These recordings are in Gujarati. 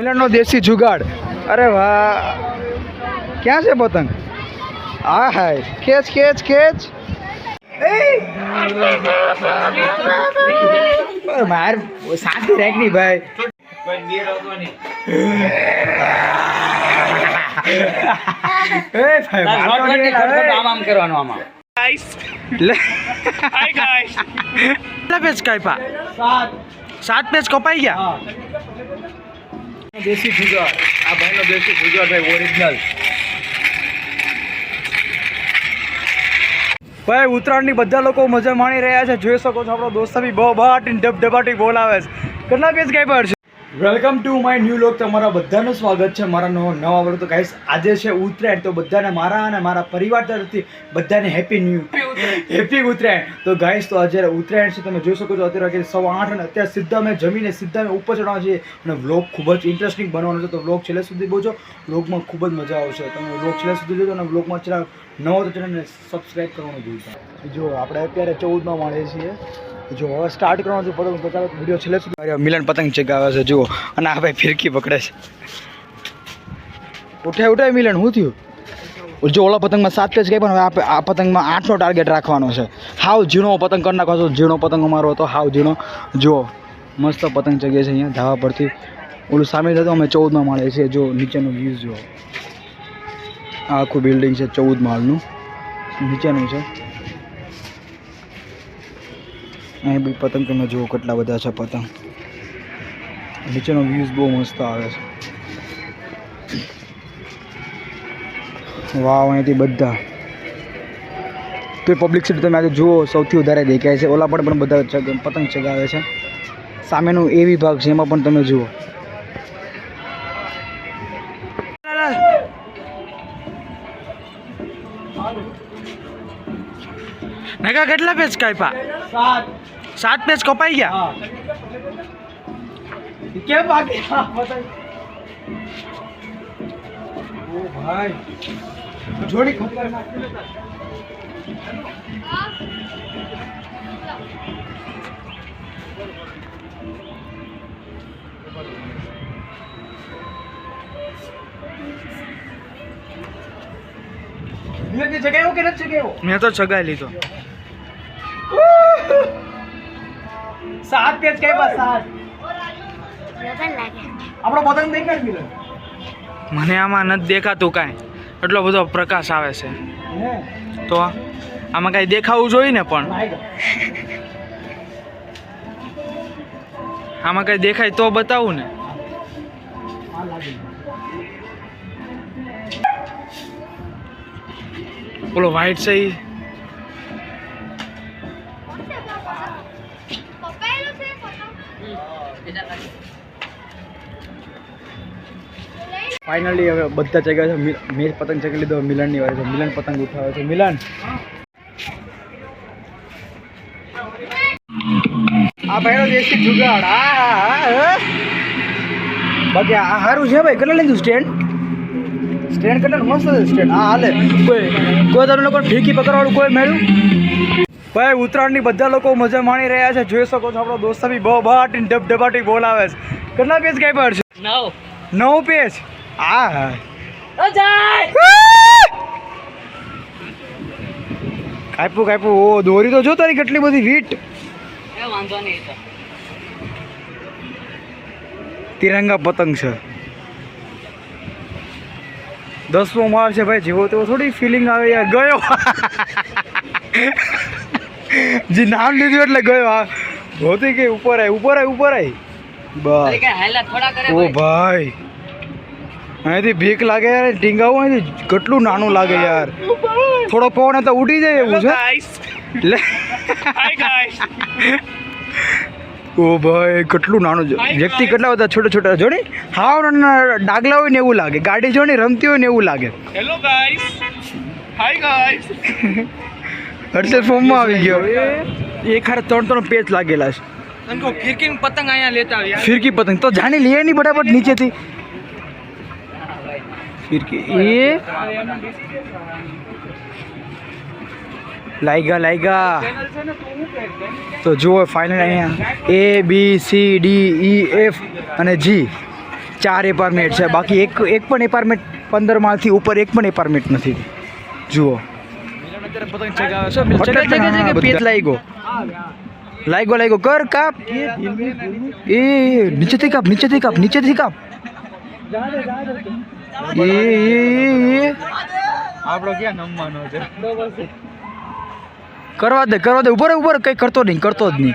મિલનનો દેશી જુગાડ અરે વાહ ક્યાં છે પતંગ આ હાય ખેંચ ખેંચ ખેંચ એ! માર શાંતિ રાખની ભાઈ એ ભાઈ મારતો નહીં, એ. લે. કેટલા પેજ કાપ્યા સાત પેજ કપાઈ ગયા દેશી જુગાડ આ ભાઈનો દેશી જુગાડ ભાઈ ઓરિજિનલ ભાઈ, ઉત્તરાયણની બધા લોકો મજા માણી રહ્યા છે. જોઈ શકો છો, આપણો દોસ્ત બી બહુ બહાટ ડબ ડબાટી બોલાવે છે. કેટલા પેજ પર છે? Welcome to my new vlog તમારા બધાનું સ્વાગત છે મારા નવો નવા વર્ષ તો ગાઈસ આજે છે ઉત્તરાયણ તો બધાને મારા અને મારા પરિવાર તરફથી બધાને હેપી ન્યૂ હેપી ઉત્તરાયણ. તો ગાઈસ તો આજે ઉત્તરાયણ છે તમે જોઈ શકો છો અત્યારે સવા આઠ અને અત્યારે સીધા મેં જમીને સીધા મેં ઉપર ચડવા છીએ. અને વ્લોગ ખૂબ જ ઇન્ટરેસ્ટિંગ બનવાનો છે. તો વ્લોગ છેલ્લે સુધી બોજો વ્લોગમાં ખૂબ જ મજા આવશે. તમે વ્લોગ છેલ્લે સુધી જોજો અને વ્લોગમાં ચલા નવો તો ચેનલને સબસ્ક્રાઈબ કરવાનું ભૂલતા જો આપણે અત્યારે ચૌદમાં મળીએ છીએ. જો હવે સ્ટાર્ટ કરવાનું છું પતંગ તો ચાલો વીડિયો છેલ્લે સુધી મિલન પતંગ ચગાવે છે જુઓ. અને આ ભાઈ ફિરકી પકડે છે. ઉઠાય ઉઠાય મિલન શું થયું? જો ઓલા પતંગમાં સાત પેજ ગઈ પણ હવે આ પતંગમાં આઠનો ટાર્ગેટ રાખવાનો છે. હાવ ઝીણો પતંગ કરી નાખો છો. ઝીણો પતંગ અમારો હતો હાવ ઝીણો. જુઓ મસ્ત પતંગ ચગીએ છે અહીંયા ધાબા પરથી. ઓલું સામે જતો અમે ચૌદમાં માળે છે જો નીચેનો વ્યૂઝ જુઓ. આખું બિલ્ડિંગ છે ચૌદ માળનું. નીચેનું છે. અહીં બી પતંગ તમે જુઓ કેટલા બધા છે પતંગ. નીચેનો વ્યૂઝ બહુ મસ્ત આવે છે. વાવ અહીંથી બધા. તો પબ્લિક સિટી તમે આજે જુઓ સૌથી વધારે દેખાય છે. ઓલા પણ પણ બધા પતંગ ચગાવે છે. સામેનું એ વિભાગ છે એમાં પણ તમે જુઓ. કેટલા પેજ કાપ્યા? સાત સાત પેજ કપાઈ ગયા હા કેમ ભાગે ઓ ભાઈ જોડી જગ્યાઓ કે નથી જગ્યાઓ મેં તો ચગાઈ લીધો સાત પેજ કઈ બસ સાત. આપણો પતંગ દેખાડ મિલન. મને આમાં નથી દેખાતું કાંઈ. એટલો બધો પ્રકાશ આવે છે. તો આમાં કાંઈ દેખાવું જોઈએ ને પણ? આમાં કાંઈ દેખાય તો બતાવું ને? પેલો વ્હાઈટ છે ફાઇનલી હવે બધા ચગ્યા છે. મિ- પતંગ ચગી લીધો. મિલનની વારે છે મિલન પતંગ ઉઠાવે છે. મિલન! આ ભાઈનો દેશી જુગાડ. આ બાકી આ સારું છે ભાઈ. કેટલા લીધું? સ્ટેન્ડ? સ્ટેન્ડ કેટલા? મસ્ત સ્ટેન્ડ. આ હાલે. કોઈ કોઈ તમે લોકો ફીકી પકડવાળું કોઈ મેળ્યું ભાઈ ઉત્તરાયણની બધા લોકો મજા માણી રહ્યા છે. જોઈ શકો છો આપણો દોસ્ત બી બહુ બહાટી ડબ ડબાટી બોલાવે છે. કેટલા પેજ કઈ પર છે નવ. નવ પેજ આ કાપ્યું કાપ્યું. ઓ દોરી તો જો તારી કેટલી બધી વીટ વાંધો નહીં તિરંગા પતંગ છે. દસમો માળ છે ભાઈ જેવો તેવો થોડી ફિલિંગ આવે યાર. ગયો. જે નામ લીધું એટલે ગયો. હા. હોતી કે ઉપર આય ઉપર આય ઉપર આય. બસ. ઓ ભાઈ. અહીંથી ભીખ લાગે યાર ટીંગાવું અહીંથી કેટલું નાનું લાગે યાર. થોડો પવન તો ઉડી જાય એવું છે. ઓ ભાઈ કેટલું નાનું વ્યક્તિ કેટલા બધા છોટા છોટા જો ને હાવ ડાગલા હોય ને એવું લાગે ગાડી જો ને રમતી હોય ને એવું લાગે. Hello guys hi guys Harshal ફોર્મમાં આવી ગયો. એ હારે ત્રણ ત્રણ પેચ લાગેલા છે. ફિરકી પતંગ અહીંયા લેતા આવ્યા. ફિરકી પતંગ તો જાણી લે નહીં બરાબર નીચેથી. ફિરકી એ લાઈગા લાઈગા તો જુઓ ફાઇનલ અહીંયા A B C D E F અને જી ચાર એપાર્ટમેન્ટ છે. બાકી એક એક પણ એપાર્ટમેન્ટ પંદર માળથી ઉપર એક પણ એપાર્ટમેન્ટ નથી. જુઓ. લાઈગો. લાગ્યો કર કાપ. એ નીચેથી કાપ નીચેથી કાપ નીચેથી કાપ. આપણો ક્યાં નમવાનો છે? કરવા દે કરવા દે. ઉપર ઉપર કઈ કરતો નહીં કરતો જ નહીં.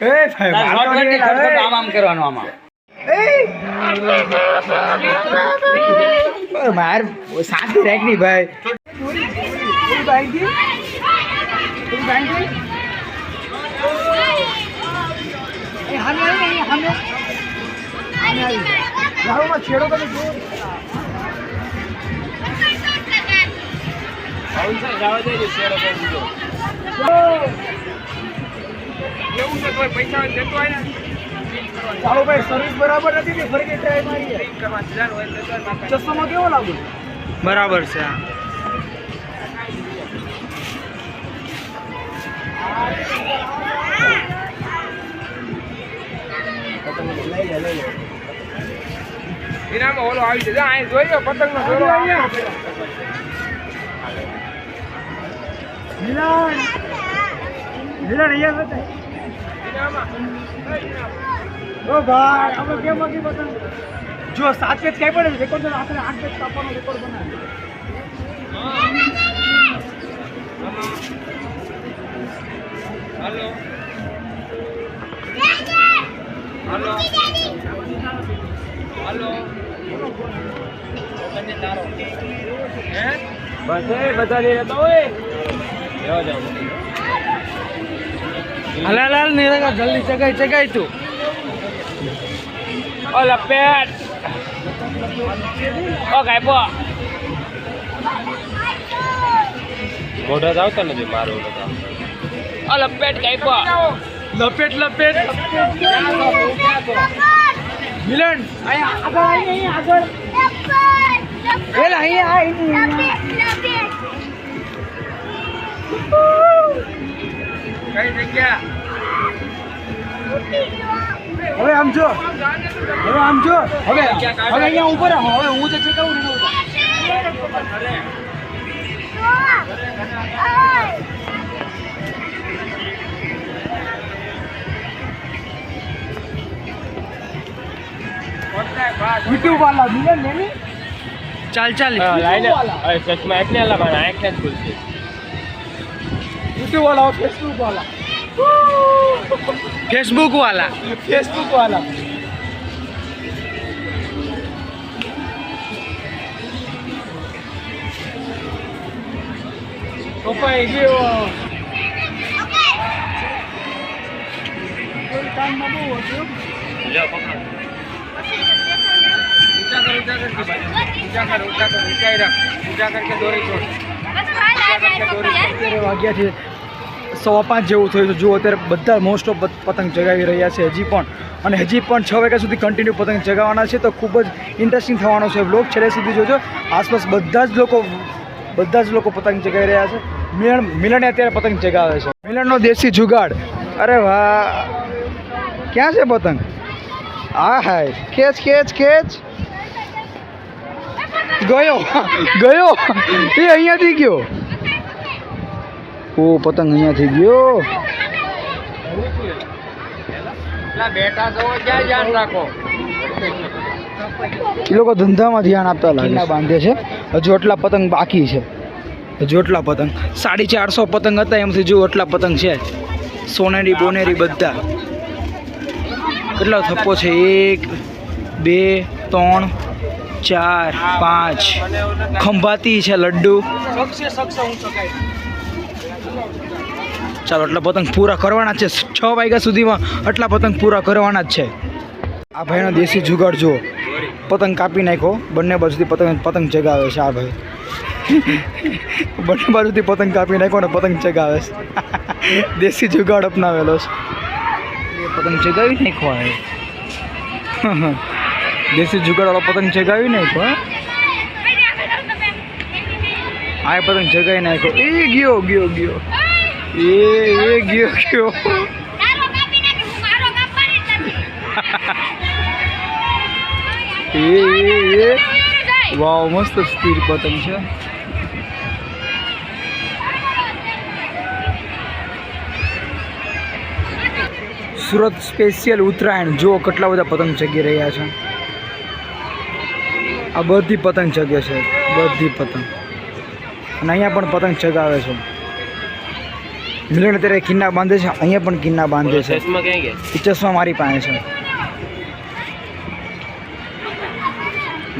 એ ભાઈ આમ આમ કરવાનું આમાં. માર શાંતિ રાખની ભાઈ. છેડો તમે એવું છે તોય પૈસા હોય ને ચાલો બરાબર નથી ફરી ટ્રાય ચશ્મામાં કેવો લાગુ બરાબર છે એનામાં ઓલો આવી જશે અહીં જોઈએ પતંગ નો પતંગ? જો સાત પેજ કઈ પડે રેકોર્ડ તો આપણે આઠ પેજ કાપવાનો રેકોર્ડ બનાવ્યો હાલો. હલો. હલો. બસ એ બધા લઈ હોય. જાઓ જાઓ. હાલ જલ્દી ચગાઈ ચગાઈ તું. ઓલા પેટ. ઓ ગાયપો મોઢા જ આવતા નથી મારો ઓ લપેટ ગાયપો લપેટ લપેટ મિલન અહીંયા આગળ આવીને અહીંયા આગળ એલા અહીંયા આવીને કઈ જગ્યા હવે આમ જો હવે આમ જો હવે હવે અહીંયા ઉપર આવો. હવે હું જે ચગાવું ને યુટ્યુબ વાળા મિલન ને ચાલ ચાલ. લાઈને અરે ચશ્મા એટલે લગાવવાના આંખ જ ખુલશે. યુટ્યુબ વાળા ફેસબુક વાળા ફેસબુક વાલા ફેસબુક વાળા કપાઈ ગયો કોઈ કામમાં બહુ હતું લ્યો પકડો. સવા પાંચ જેવું થયું છે. જુઓ, અત્યારે બધા મોસ્ટ ઓફ પતંગ ચગાવી રહ્યા છે હજી પણ. અને હજી પણ છ વાગ્યા સુધી કન્ટિન્યુ પતંગ ચગાવવાના છે. તો ખૂબ જ ઇન્ટરેસ્ટિંગ થવાનો છે બ્લોગ છેલ્લે સુધી જોજો. આસપાસ બધા જ લોકો, બધા જ લોકો પતંગ ચગાવી રહ્યા છે. મિલન મિલને અત્યારે પતંગ ચગાવે છે. મિલનનો દેશી જુગાડ. અરે વાહ. ક્યાં છે પતંગ? આ હાય. ખેંચ ખેંચ ખેંચ. ગયો? ગયો? એ અહીંયાથી ગયો? ઓ પતંગ અહીંયાથી ગયો? બેટા તો ક્યાં ધ્યાન રાખો? એ લોકો ધંધામાં ધ્યાન આપતા લાગે બાંધે છે? હજુ આટલા પતંગ બાકી છે. હજુ આટલા પતંગ. સાડી ચારસો પતંગ હતા એમથી જો આટલા પતંગ છે. સોનેરી બોનેરી બધા. કેટલો થપ્પો છે? એક બે ત્રણ ચાર પાંચ. ખંભાતી છે લડ્ડુ. ચાલો એટલા પતંગ પૂરા કરવાના છે. છ વાગ્યા સુધીમાં આટલા પતંગ પૂરા કરવાના જ છે. આ ભાઈનો દેશી જુગાડ જુઓ. પતંગ કાપી નાખો બંને બાજુથી પતંગ પતંગ ચગાવે છે આ ભાઈ. બંને બાજુથી પતંગ કાપી નાખો ને પતંગ ચગાવે છે. દેશી જુગાડ અપનાવેલો છે. પતંગ ચગાવી નાખો આ દેશી જુગાડ વાળો પતંગ ચગાવી નાખો હા. આ પતંગ જગાવી નાખ્યો. એ ગયો ગયો ગયો. એ એ ગયો ગયો. એ એ એ. વાવ, મસ્ત સ્થિર પતંગ છે. સુરત સ્પેશિયલ ઉત્તરાયણ. જો કેટલા બધા પતંગ ચગી રહ્યા છે. આ બધી પતંગ ચગે છે. બધી પતંગ. અને અહીંયા પણ પતંગ ચગાવે છે. મિલન અત્યારે કિન્ના બાંધે છે? અહીંયા પણ કિન્ના બાંધે છે. ચશ્મા એ ચશ્મા મારી પાસે છે.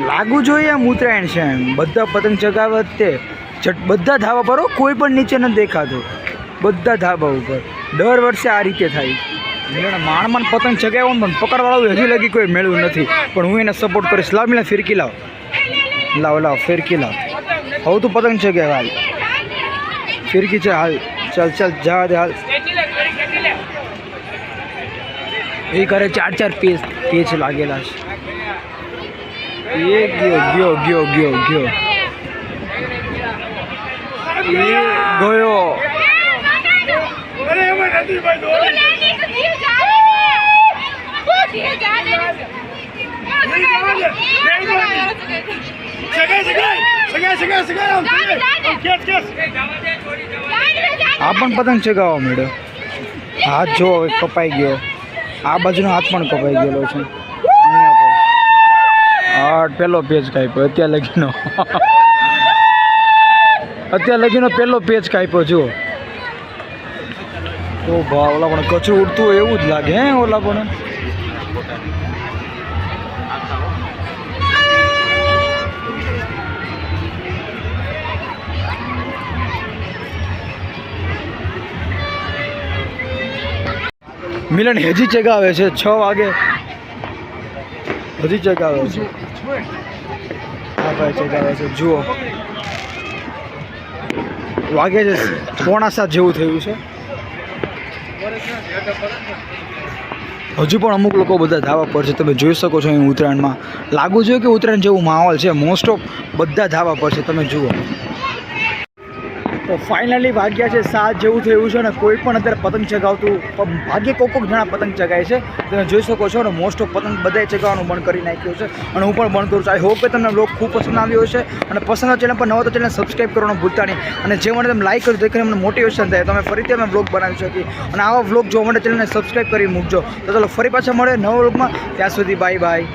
લાગવું જોઈએ એમ ઉત્તરાયણ છે એમ. બધા પતંગ ચગાવે તે. બધા ધાબા પર કોઈ પણ નીચે નથી દેખાતું. બધા ધાબા ઉપર. દર વર્ષે આ રીતે થાય. માણમાન પતંગ ચગાવ્યો પણ પકડવાળું હજુ લગી કોઈ મેળવું નથી. પણ હું એને સપોર્ટ કરીશ. લાવ મિલા ફિરકી લાવ. લાવ લાવ, ફિરકી લાવ. હવે તું પતંગ ચગાવ હાલ? ફિરકી છે, હાલ. ચાલ ચાલ જા દે, હાલ. એ કરે ચાર ચાર પેચ પેચ લાગેલા છે. એ ગયો ગયો ગયો ગયો ગયો. એ ગયો. આ પણ પતંગ ચગાવવા મળ્યો હાથ જો કપાઈ ગયો. આ બાજુનો હાથ પણ કપાઈ ગયેલો છે. હા પેલો પેજ કાપ્યો. અત્યાર લગીનો. અત્યાર લગીનો પેલો પેજ કાપ્યો જુઓ. તો ભા ઓલા પણ કચરું ઉડતું હોય એવું જ લાગે હે ઓલા પણ. મિલન હજી ચગાવે છે, છ વાગે. હજી ચગાવે છે. હા ભાઈ ચગાવે છે, જુઓ. વાગે છે પોણા જેવું થયું છે. હજુ પણ અમુક લોકો બધા ધાબા પર છે, તમે જોઈ શકો છો અહીં ઉત્તરાયણમાં. લાગુ જોઈએ કે ઉત્તરાયણ જેવું માહોલ છે? મોસ્ટ ઓફ બધા ધાબા પર છે, તમે જુઓ. તો ફાઇનલી ભાગ્યા છે સાત જેવું થયું છે અને કોઈ પણ અત્યારે પતંગ ચગાવતું ભાગ્યે કોક કોક જણા પતંગ ચગાવે છે. તમે જોઈ શકો છો અને મોસ્ટ ઓફ પતંગ બધાએ ચગાવવાનું બંધ કરી નાખ્યું છે. અને હું પણ બંધ કરું છું. આઈ હોપ કે તમને બ્લોગ ખૂબ પસંદ આવ્યો છે અને પસંદ ચેનલ પર નવો તો ચેનલ સબસ્ક્રાઈબ કરવાનું ભૂલતા નહીં. અને જે મને તમે લાઈક કર્યું દેખીને મને મોટિવેશન થાય. તમે ફરીથી અમે બ્લોગ બનાવી શકીએ. અને આવા બ્લોગ જોવા માટે ચેનલને સબસ્ક્રાઈબ કરી મૂકજો. તો ચાલો ફરી પાછા મળે નવા બ્લોગમાં ત્યાં સુધી બાય બાય